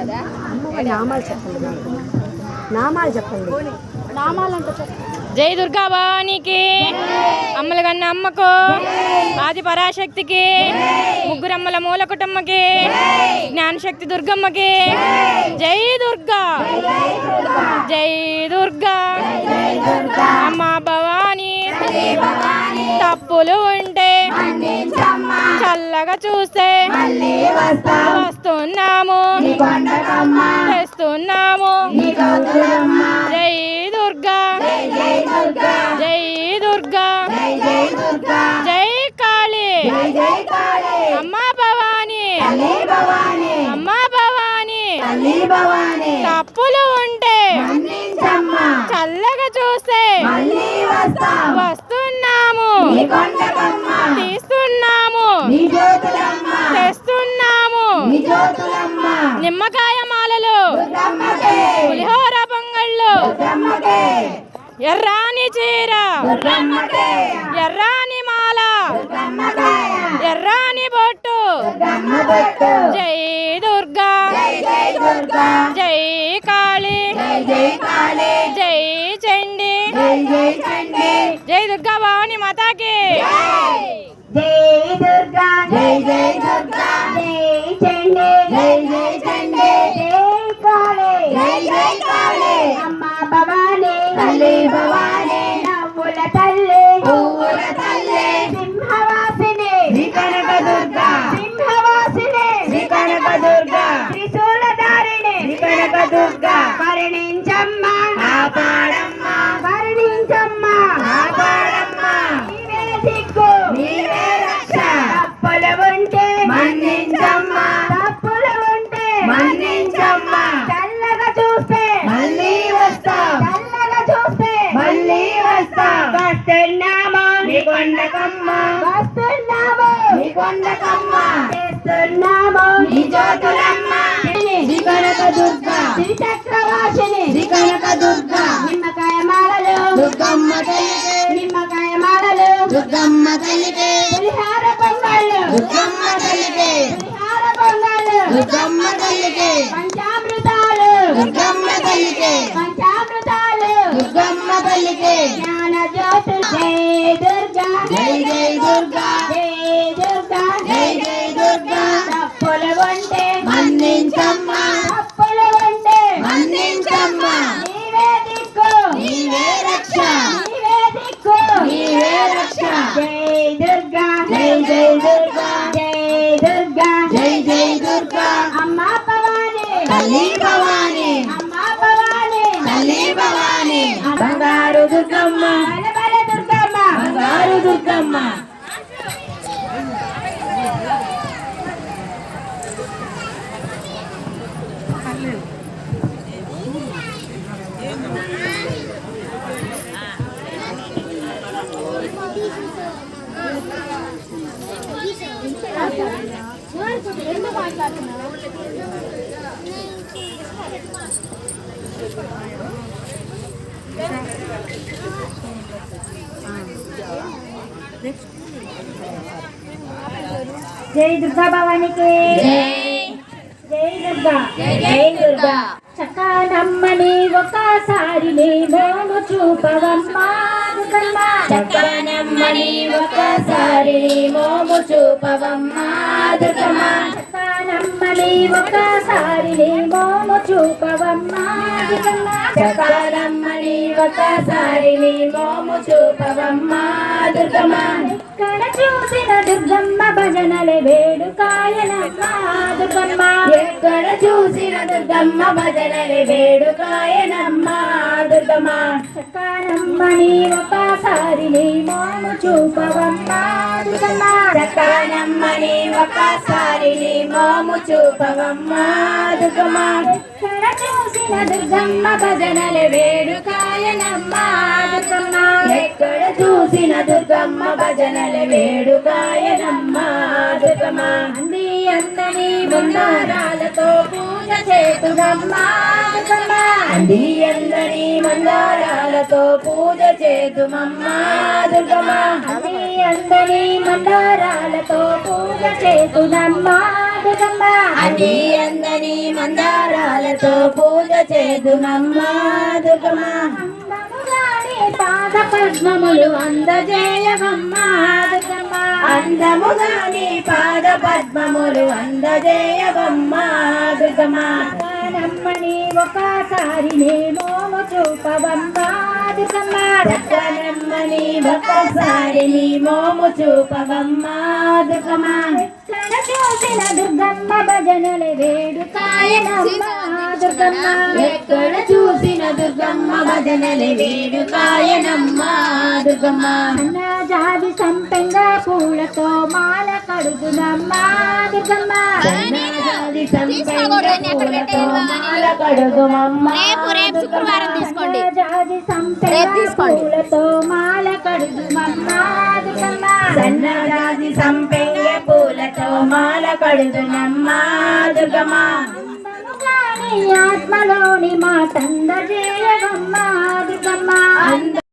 చెప్పండి. నామాలు చెప్పండి. జై దుర్గా భవానికి అమ్మల కన్న అమ్మకు ఆది పరాశక్తికి ముగ్గురమ్మల మూల కుటుంబకి జ్ఞానశక్తి దుర్గమ్మకి జై దుర్గా. జై దుర్గా. అమ్మ భవాని తప్పులు ఉంటే చల్లగా చూస్తే వస్తున్నాము. తెస్తున్నాము. జై దుర్గా. జై దుర్గా. జై కాళీ. అమ్మా భవాని. అమ్మా భవాని. తప్పులు ఉంటే చల్లగా చూస్తే వస్తున్నాము తీస్తున్నాము తెస్తున్నాము నిమ్మకాయ మాలలు. పులిహోర పొంగళ్ళు. ఎర్రాని చీర. ఎర్రాని మాల. ఎర్రాని బొట్టు. జై దుర్గా. జై కాళీ. జై చండి. జై దుర్గా భవాని మాతాకి. నీ కొండకమ్మ చేస్తున్నాము నీ జ్యోతులమ్మ శ్రీ కనక దుర్గా శ్రీ చక్రవాసిని శ్రీ కనక దుర్గా నిమ్మకాయ మాలలు దుర్గమ్మ తల్లికి. నిమ్మకాయ మాలలు దుర్గమ్మ తల్లికి. పులిహార పొంగళ్ళు. దుర్గమ్మ తల్లికి. పులిహార పొంగళ్ళు. దుర్గమ్మ తల్లికి. పంచామృతాలు. దుర్గమ్మ తల్లికి. పంచామృతాలు. దుర్గమ్మ తల్లికి. దుర్గా జై జై దుర్గా జై దుర్గా జై జై దుర్గా. అమ్మ భవాని తల్లి భవాని. అమ్మ భవాని. తల్లి భవాని. బంగారు దుర్గమ్మ. బంగారు దుర్గమ్మ. జై దుర్గా భవానికి. జై. దుర్గా. జై దుర్గా. చకానమ్మని ఒకసారి నేను చూపవమ్మా. చకానమ్మని ఒకసారి నీ మోము చూపవమ్మా. దుర్గమ్మా చకానమ్మని ఒకసారి నీ మోము చూపవమ్మా. చకానమ్మని ఒకసారి నీ మోము చూపవమ్మా. దుర్గమ్మా ఎక్కడ చూసిన దుర్గమ్మ భజనలే వేడుకాయనమ్మ దుర్గమ్మ ఎక్కడ చూసిన దుర్గమ్మ భజనలే వేడుకాయనమ్మ దుర్గమ్మ చక్కనమ్మ నీ ఒకసారి నీ మోము చూపవమ్మ. దుర్గమ్మ చక్కనమ్మ నీ ఒకసారి నీ మోము చూపవమ్మ దుర్గమ్మ ఎక్కడ చూసిన దుర్గమ్మ భజనలే వేడుకాయనమ్మ దుర్గమ్మ ఎక్కడ చూసిన దుర్గమ్మ భజనలే వేడుకాయనమ్మ దుర్గమ్మ. అంది అందని మందారాలతో పూజ చేతుడమ్మ దుర్గమ్మ. అంది అందని మందారాలతో పూజ చేతుమమ్మ దుర్గమ్మ. అంది అందని మందారాలతో పూజ చేతునమ్మ దుర్గమ్మ. అది అందని మందారాలతో పూజ చేదునమ్మా దుర్గమ్మ. పాద పద్మములు అందజేయవమ్మా అందముగాని పాద పద్మములు అందజేయవమ్మా నమ్మని ఒకసారి నేమో చూపవమ్మా. ఒక్కసారి నీ మోము చూపవమ్మా. దుర్గమ్మ ఎక్కడ చూసిన దుర్గమ్మ భజనలు వేడుకాయనమ్మా దుర్గమ్మ ఎక్కడ చూసిన దుర్గమ్మ? భజనలు వేడుకాయనమ్మా దుర్గమ్మ. అన్న జాతి సంపెంగా పూలతో మాల కడుగునమ్మా. దుర్గమ్మ. సన్నజాజి సంపెంగ పూలతో మాల కడుగుమమ్మా శుక్రవారం తీసుకోండి. జాతి సంపెంగా పూలతో మాల కడుగుమమ్మా దుర్గమ్మ. సన్నజాజి సంపెంగ పూలతో మాల కడుగునమ్మా. దుర్గమ్మ. అందముగాని ఆత్మలోని మా తంద